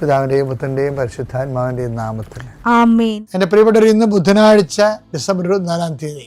പിതാവിന്റെയും പുത്രന്റെയും പരിശുദ്ധാത്മാവിന്റെയും നാമത്തിൽ. എന്റെ പ്രിയപ്പെട്ടവർ ഇന്ന് ബുധനാഴ്ച ഡിസംബർ ഇരുപത്തിനാലാം തീയതി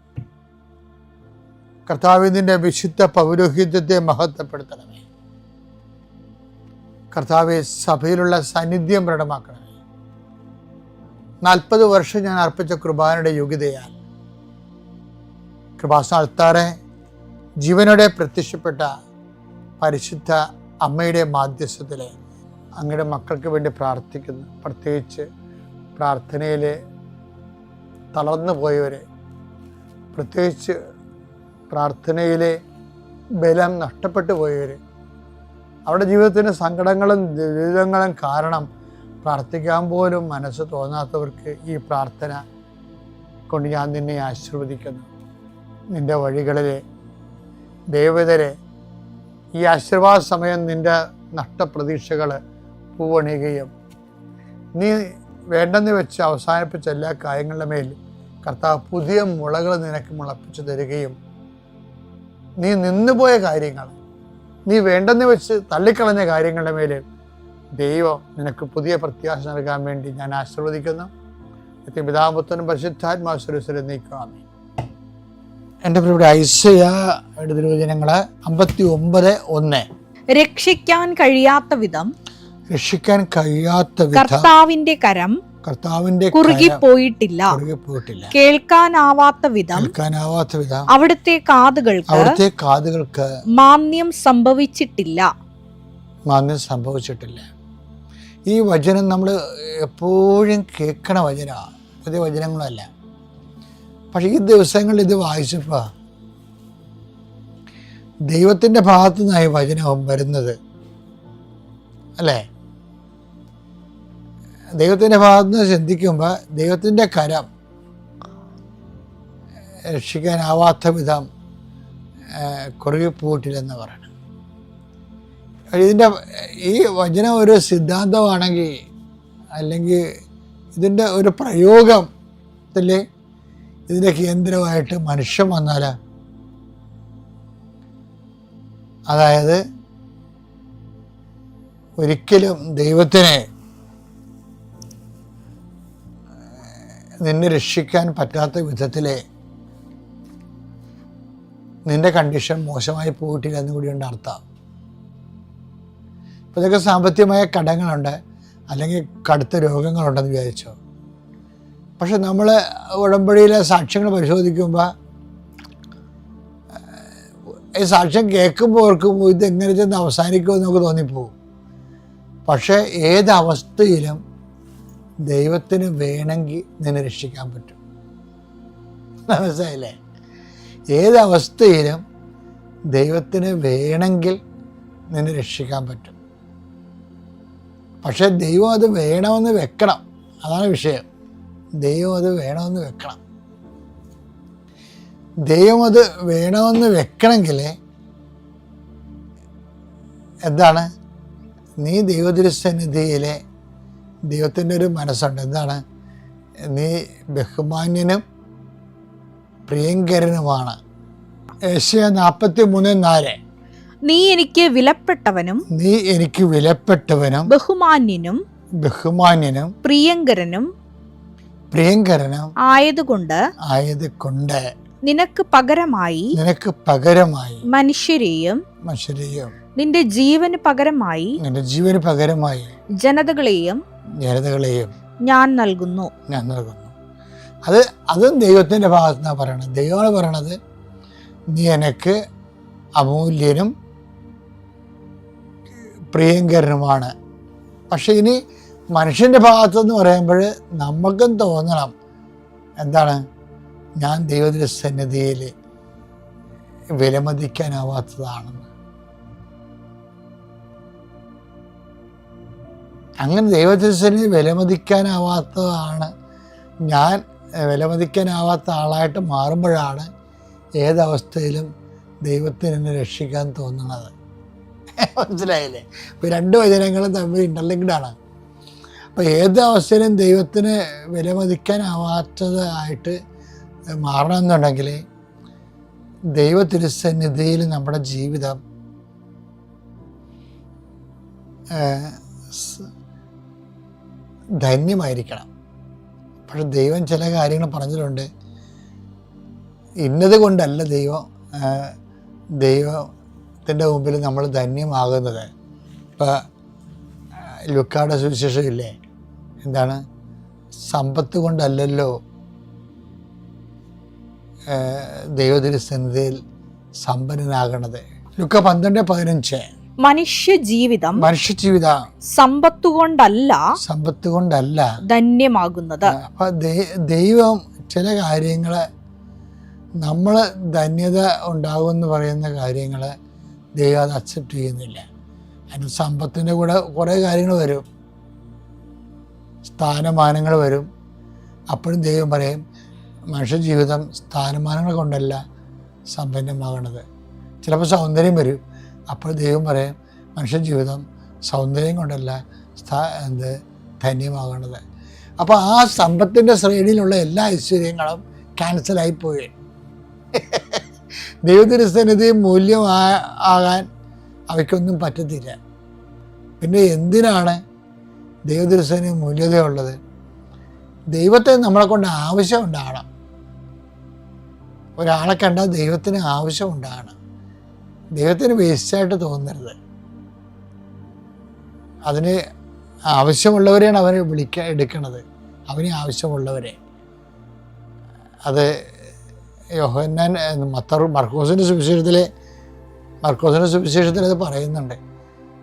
കർത്താവെ നിന്റെ വിശുദ്ധ പൗരോഹിത്യത്തെ മഹത്വപ്പെടുത്തണമേ. കർത്താവെ സഭയിലുള്ള സാന്നിധ്യം പ്രകടമാക്കണമേ. നാൽപ്പത് വർഷം ഞാൻ അർപ്പിച്ച കൃപാനയുടെ യോഗ്യതയാൽ കൃപാസ്ഥാനത്താറെ ജീവനോടെ പ്രത്യക്ഷപ്പെട്ട പരിശുദ്ധ അമ്മയുടെ മാധ്യസ്ഥത്തിൽ അങ്ങയുടെ മക്കൾക്ക് വേണ്ടി പ്രാർത്ഥിക്കുന്നു. പ്രത്യേകിച്ച് പ്രാർത്ഥനയിൽ തളർന്നു പോയവരെ പ്രത്യേകിച്ച് പ്രാർത്ഥനയിലെ ബലം നഷ്ടപ്പെട്ടു പോയവർ അവരുടെ ജീവിതത്തിന് സങ്കടങ്ങളും ദുരിതങ്ങളും കാരണം പ്രാർത്ഥിക്കാൻ പോലും മനസ്സ് തോന്നാത്തവർക്ക് ഈ പ്രാർത്ഥന കൊണ്ട് ഞാൻ നിന്നെ ആശീർവദിക്കുന്നു. നിന്റെ വഴികളിലെ ദേവതരെ ഈ ആശീർവാദ സമയം നിന്റെ നഷ്ടപ്രതീക്ഷകൾ പൂവണിയുകയും നീ വേണ്ടെന്ന് വെച്ച് അവസാനിപ്പിച്ച എല്ലാ കാര്യങ്ങളുടെ മേൽ കർത്താവ് പുതിയ മുളകൾ നിനക്ക് മുളപ്പിച്ചു തരികയും നീ നിന്നുപോയ കാര്യങ്ങൾ നീ വേണ്ടെന്ന് വെച്ച് തള്ളിക്കളഞ്ഞ കാര്യങ്ങളുടെ മേൽ ദൈവം നിനക്ക് പുതിയ പ്രത്യാശ നൽകാൻ വേണ്ടി ഞാൻ ആശീർവദിക്കുന്നു. നിത്യം പിതാപുത്തനും പരിശുദ്ധാത്മാശ്വരസ്വരം നീക്കാമേ എന്റെ പ്രിയുടെ ഐസയ തിരുവചനങ്ങൾ അമ്പത്തി ഒമ്പത് ഒന്ന്. രക്ഷിക്കാൻ കഴിയാത്ത വിധം രക്ഷിക്കാൻ കഴിയാത്ത വിധം കർത്താവിന്റെ കരം കർത്താവിന്റെ കുറുകി പോയിട്ടില്ല. പോയിട്ടില്ല. കേൾക്കാനാവാത്ത വിധം കേൾക്കാനാവാത്ത വിധം അവിടുത്തെ കാതുകൾക്ക് അവിടുത്തെ കാതുകൾക്ക് മാന്യം സംഭവിച്ചിട്ടില്ല. മാന്യം സംഭവിച്ചിട്ടില്ല. ഈ വചനം നമ്മൾ എപ്പോഴും കേൾക്കണ വചന. പുതിയ വചനങ്ങളല്ല. പക്ഷേ ഈ ദിവസങ്ങളിൽ ഇത് വായിച്ചപ്പോൾ ദൈവത്തിന്റെ ഭാഗത്തു നിന്നായി വചനം വരുന്നത്. അല്ലേ? ദൈവത്തിന്റെ ഭാഗത്ത് നിന്ന് ചിന്തിക്കുമ്പോൾ ദൈവത്തിന്റെ കരം രക്ഷിക്കാനാവാത്ത വിധം കുറുകിപ്പോയിട്ടില്ലെന്ന് പറയണം. ഇതിന്റെ ഈ വചനം ഒരു സിദ്ധാന്തമാണെങ്കിൽ അല്ലെങ്കിൽ ഇതിന്റെ ഒരു പ്രയോഗത്തിൽ ഇതിന്റെ കേന്ദ്രമായിട്ട് മനുഷ്യൻ വന്നാൽ അതായത് ഒരിക്കലും ദൈവത്തിനെ നിന്നെ രക്ഷിക്കാൻ പറ്റാത്ത വിധത്തിലെ നിന്റെ കണ്ടീഷൻ മോശമായി പോയിട്ടില്ല എന്ന് കൂടിയുണ്ട് അർത്ഥം. ഇപ്പോൾ ഇതൊക്കെ സാമ്പത്തികമായ കടങ്ങളുണ്ട് അല്ലെങ്കിൽ കടുത്ത രോഗങ്ങളുണ്ടെന്ന് വിചാരിച്ചോ. പക്ഷെ നമ്മൾ ഉടമ്പടിയിലെ സാക്ഷ്യങ്ങൾ പരിശോധിക്കുമ്പോൾ ഈ സാക്ഷ്യം കേൾക്കുമ്പോൾ ഓർക്കും ഇത് എങ്ങനെ ചെന്ന് അവസാനിക്കുമെന്ന് നമുക്ക് തോന്നിപ്പോവും. പക്ഷേ ഏത് അവസ്ഥയിലും ദൈവത്തിന് വേണമെങ്കിൽ നിന്നെ രക്ഷിക്കാൻ പറ്റും. മനസ്സിലായില്ലേ? ഏതവസ്ഥയിലും ദൈവത്തിന് വേണമെങ്കിൽ നിന്നെ രക്ഷിക്കാൻ പറ്റും. പക്ഷെ ദൈവം അത് വേണമെന്ന് വെക്കണം. അതാണ് വിഷയം. ദൈവം അത് വേണമെന്ന് വെക്കണം. ദൈവം അത് വേണമെന്ന് വെക്കണമെങ്കിൽ എന്താണ്? നീ ദൈവതിരുസന്നിധിയിലെ ദൈവത്തിന്റെ ഒരു മനസ്സുണ്ട്. എന്താണ്? നീ ബഹുമാന്യനും പ്രിയങ്കരനുമാണ്. നാൽപ്പത്തി മൂന്ന് നാല്. നീ എനിക്ക് വിലപ്പെട്ടവനും നീ എനിക്ക് വിലപ്പെട്ടവനും ബഹുമാന്യനും ബഹുമാന്യനും പ്രിയങ്കരനും പ്രിയങ്കരനും ആയതുകൊണ്ട് ആയത് കൊണ്ട് നിനക്ക് പകരമായി നിനക്ക് പകരമായി മനുഷ്യരെയും മനുഷ്യരെയും നിന്റെ ജീവന് പകരമായി നിന്റെ ജീവന് പകരമായി ജനതകളെയും ജനതകളെയും ഞാൻ നൽകുന്നു. ഞാൻ നൽകുന്നു. അത് അതും ദൈവത്തിന്റെ ഭാഗത്തു നിന്നാണ് പറയണത്. ദൈവമാണ് പറയണത് നീ എനിക്ക് അമൂല്യനും പ്രിയങ്കരനുമാണ്. പക്ഷെ ഇനി മനുഷ്യന്റെ ഭാഗത്തെന്ന് പറയുമ്പോൾ നമുക്കും തോന്നണം എന്താണ്? ഞാൻ ദൈവത്തിന്റെ സന്നിധിയിൽ വിലമതിക്കാനാവാത്തതാണെന്ന്. അങ്ങനെ ദൈവത്തിനെ വിലമതിക്കാനാവാത്തതാണ്. ഞാൻ വിലമതിക്കാനാവാത്ത ആളായിട്ട് മാറുമ്പോഴാണ് ഏതവസ്ഥയിലും ദൈവത്തിന് എന്നെ രക്ഷിക്കാൻ തോന്നുന്നത്. മനസ്സിലായില്ലേ? ഇപ്പോൾ രണ്ട് വചനങ്ങളും തമ്മിൽ ഇന്റർലിങ്ക്ഡാണ് അപ്പോൾ ഏത് അവസ്ഥയിലും ദൈവത്തിന് വിലമതിക്കാനാവാത്തതായിട്ട് മാറണമെന്നുണ്ടെങ്കിൽ ദൈവ തിരുസന്നിധിയിൽ നമ്മുടെ ജീവിതം ധന്യമായിരിക്കണം. പക്ഷെ ദൈവം ചില കാര്യങ്ങൾ പറഞ്ഞിട്ടുണ്ട്. ഇന്നത് കൊണ്ടല്ല ദൈവം ദൈവത്തിന്റെ മുമ്പിൽ നമ്മൾ ധന്യമാകുന്നത്. ഇപ്പം ലുക്കാട സുവിശേഷം ഇല്ലേ എന്താണ്? സമ്പത്ത് കൊണ്ടല്ലല്ലോ ദൈവത്തിന്റെ സമ്പന്നനാകണത്. ലുക്ക പന്ത്രണ്ട് പതിനഞ്ച്. മനുഷ്യ ജീവിതം മനുഷ്യജീവിത സമ്പത്തുകൊണ്ടല്ല സമ്പത്ത് കൊണ്ടല്ല ധന്യമാകുന്നത് അപ്പൊ ദൈവം ചില കാര്യങ്ങളെ നമ്മൾ ധന്യത ഉണ്ടാകുമെന്ന് പറയുന്ന കാര്യങ്ങൾ ദൈവം അത് അക്സെപ്റ്റ് ചെയ്യുന്നില്ല. അതിന് സമ്പത്തിന്റെ കൂടെ കുറേ കാര്യങ്ങൾ വരും. സ്ഥാനമാനങ്ങൾ വരും. അപ്പോഴും ദൈവം പറയും മനുഷ്യ ജീവിതം സ്ഥാനമാനങ്ങൾ കൊണ്ടല്ല സമ്പന്നമാകണത്. ചിലപ്പോൾ സൗന്ദര്യം വരും. അപ്പോൾ ദൈവം പറയും മനുഷ്യ ജീവിതം സൗന്ദര്യം കൊണ്ടല്ല സ്ഥാ എന്ത് ധന്യമാകേണ്ടത് അപ്പോൾ ആ സമ്പത്തിന്റെ ശ്രേണിയിലുള്ള എല്ലാ ഐശ്വര്യങ്ങളും ക്യാൻസലായി പോയി സന്നിധി മൂല്യം ആകാൻ അവയ്ക്കൊന്നും പറ്റത്തില്ല. പിന്നെ എന്തിനാണ് സന്നിധി മൂല്യതയുള്ളത്? ദൈവത്തെ നമ്മളെ കൊണ്ട് ആവശ്യം ഉണ്ടാകണം. ഒരാളെ കണ്ടാൽ ദൈവത്തിന് ആവശ്യം ഉണ്ടാകണം. ദൈവത്തിന് വേസ്റ്റായിട്ട് തോന്നരുത്. അതിന് ആവശ്യമുള്ളവരെയാണ് അവനെ വിളിക്ക എടുക്കണത്. അവന് ആവശ്യമുള്ളവരെ. അത് യോഹന്നാൻ മത്തർ മർക്കോസിന്റെ സുവിശേഷത്തിലെ മർക്കോസിന്റെ സുവിശേഷത്തിൽ അത് പറയുന്നുണ്ട്.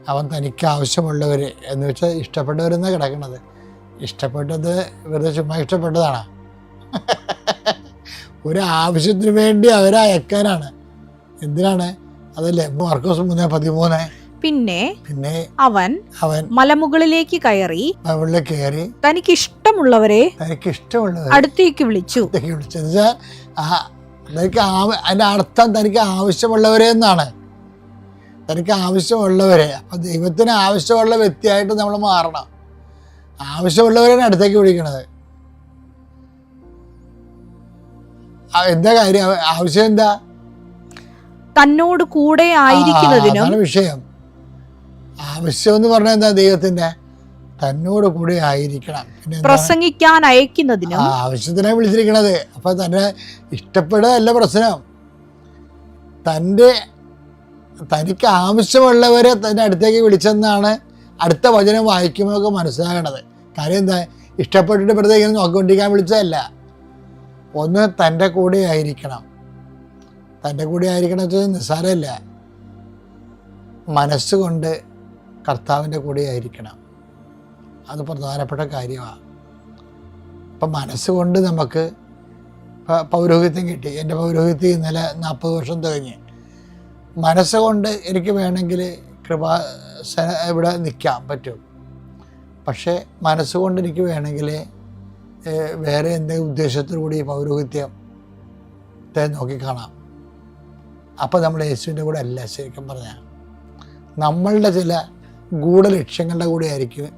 അവൻ തനിക്ക് ആവശ്യമുള്ളവർ എന്ന് വെച്ചാൽ ഇഷ്ടപ്പെട്ടവരെന്നാണ് കിടക്കുന്നത് ഇഷ്ടപ്പെട്ടത് വെറുതെ ചുമ്മാ ഇഷ്ടപ്പെട്ടതാണ്. ഒരു ആവശ്യത്തിന് വേണ്ടി അവരെ അയക്കാനാണ്. എന്തിനാണ്? അതല്ലേ? മാർക്കോസ് മൂന്ന് പതിമൂന്ന്. പിന്നെ പിന്നെ അവൻ അവൻ മലമുകളിലേക്ക് കയറി അവളിൽ കയറി തനിക്ക് ഇഷ്ടമുള്ളവരെ തനിക്ക് ഇഷ്ടമുള്ളവരെ അടുത്തേക്ക് വിളിച്ചു. വിളിച്ചത് തനിക്ക് അതിന്റെ അർത്ഥം തനിക്ക് ആവശ്യമുള്ളവരെ എന്നാണ്. തനിക്ക് ആവശ്യമുള്ളവരെ. അപ്പൊ ദൈവത്തിന് ആവശ്യമുള്ള വ്യക്തിയായിട്ട് നമ്മൾ മാറണം. ആവശ്യമുള്ളവരെയാണ് അടുത്തേക്ക് വിളിക്കണത് എന്താ കാര്യം? ആവശ്യം എന്താ? തന്നോട് കൂടെ ആയിരിക്കുന്നതിനും വിഷയം. ആവശ്യം എന്ന് പറഞ്ഞാൽ എന്താ ദൈവത്തിന്റെ തന്നോട് കൂടെ ആയിരിക്കണം. പ്രസംഗിക്കാൻ അയക്കുന്നതിനും ആവശ്യത്തിനാണ് വിളിച്ചിരിക്കണത്. അപ്പൊ തന്നെ ഇഷ്ടപ്പെടുകയല്ല പ്രശ്നം. തന്റെ തനിക്ക് ആവശ്യമുള്ളവരെ തന്നെ അടുത്തേക്ക് വിളിച്ചെന്നാണ് അടുത്ത വചനം വായിക്കുമ്പോൾ നമുക്ക് മനസ്സിലാകണത്. കാര്യം എന്താ? ഇഷ്ടപ്പെട്ടിട്ട് വെറുതെ ഇങ്ങനെ നോക്കിക്കൊണ്ടിരിക്കാൻ വിളിച്ചതല്ല. ഒന്ന് തന്റെ കൂടെ ആയിരിക്കണം. തന്റെ കൂടെ ആയിരിക്കണത് നിസ്സാരമല്ല. മനസ്സുകൊണ്ട് കർത്താവിന്റെ കൂടെ ആയിരിക്കണം. അത് പ്രധാനപ്പെട്ട കാര്യമാണ് അപ്പം മനസ്സുകൊണ്ട് നമുക്ക് പൗരോഹിത്യം കിട്ടി. എന്റെ പൗരോഹിത്യം ഇന്നലെ നാൽപ്പത് വർഷം തികഞ്ഞ്. മനസ്സുകൊണ്ട് എനിക്ക് വേണമെങ്കിൽ കൃപ ഇവിടെ നിൽക്കാൻ പറ്റും. പക്ഷേ മനസ്സുകൊണ്ട് എനിക്ക് വേണമെങ്കിൽ വേറെ എന്തെങ്കിലും ഉദ്ദേശത്തോടു കൂടി പൗരോഹിത്യത്തെ നോക്കിക്കാണാം. അപ്പോൾ നമ്മൾ യേശുവിന്റെ കൂടെ അല്ല ശരിക്കും പറഞ്ഞാൽ നമ്മളുടെ ചില ഗൂഢലക്ഷ്യങ്ങളുടെ കൂടെ ആയിരിക്കും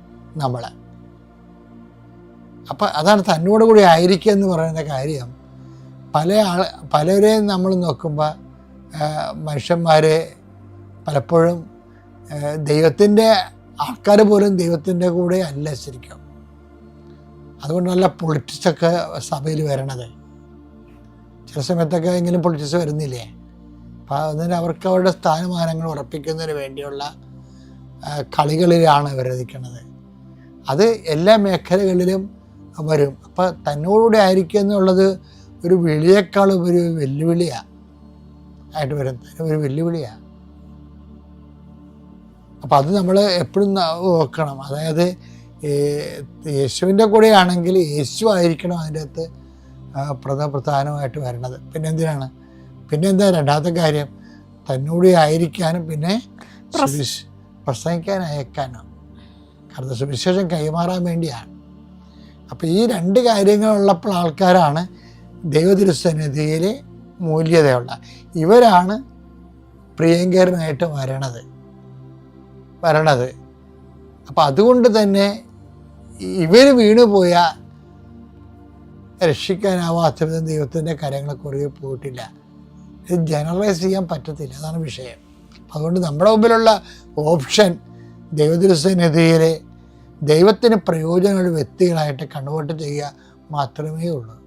നമ്മൾ അപ്പം അതാണ് തന്നോട് കൂടി ആയിരിക്കുക എന്ന് പറയുന്ന കാര്യം. പല ആൾ പലരെയും നമ്മൾ നോക്കുമ്പോൾ മനുഷ്യന്മാരെ പലപ്പോഴും ദൈവത്തിന്റെ ആൾക്കാർ പോലും ദൈവത്തിന്റെ കൂടെ അല്ല ശരിക്കും. അതുകൊണ്ടല്ല പൊളിറ്റിക്സൊക്കെ സഭയിൽ വരണത്. ചില സമയത്തൊക്കെ എങ്കിലും പൊളിറ്റിക്സ് വരുന്നില്ലേ? അതിന് അവർക്ക് അവരുടെ സ്ഥാനമാനങ്ങൾ ഉറപ്പിക്കുന്നതിന് വേണ്ടിയുള്ള കളികളിലാണ് ഇവർ നിൽക്കുന്നത് അത് എല്ലാ മേഖലകളിലും വരും. അപ്പോൾ തന്നോടുകൂടെ ആയിരിക്കുക എന്നുള്ളത് ഒരു വിളിയേക്കാളും ഒരു വെല്ലുവിളിയാണ് ആയിട്ട് വരും. ഒരു വെല്ലുവിളിയാണ് അപ്പം അത് നമ്മൾ എപ്പോഴും നോക്കണം അതായത് യേശുവിന്റെ കൂടെയാണെങ്കിൽ യേശു ആയിരിക്കണം അതിന്റെ അകത്ത് പ്രധാന പ്രധാനമായിട്ട് വരണത്. പിന്നെ എന്തിനാണ്? പിന്നെ എന്താ രണ്ടാമത്തെ കാര്യം? തന്നോട് ആയിരിക്കാനും പിന്നെ പ്രസംഗിക്കാൻ അയക്കാനും കാരണം സുവിശേഷം കൈമാറാൻ വേണ്ടിയാണ്. അപ്പോൾ ഈ രണ്ട് കാര്യങ്ങളുള്ളപ്പോൾ ആൾക്കാരാണ് ദൈവതിരുസന്നിധിയിൽ മൂല്യതയുള്ള. ഇവരാണ് പ്രിയങ്കരനായിട്ട് വരണത്. വരണത്. അപ്പം അതുകൊണ്ട് തന്നെ ഇവർ വീണുപോയ രക്ഷിക്കാനാവാത്ത വിധം ദൈവത്തിന്റെ കാര്യങ്ങളെ കുറുകെ പോയിട്ടില്ല. ഇത് ജനറലൈസ് ചെയ്യാൻ പറ്റത്തില്ല. അതാണ് വിഷയം. അതുകൊണ്ട് നമ്മുടെ മുമ്പിലുള്ള ഓപ്ഷൻ ദൈവതിരുസന്നിധിയിലെ ദൈവത്തിന് പ്രയോജനമുള്ള വ്യക്തികളായിട്ട് കൺവേർട്ട് ചെയ്യുക മാത്രമേ ഉള്ളൂ.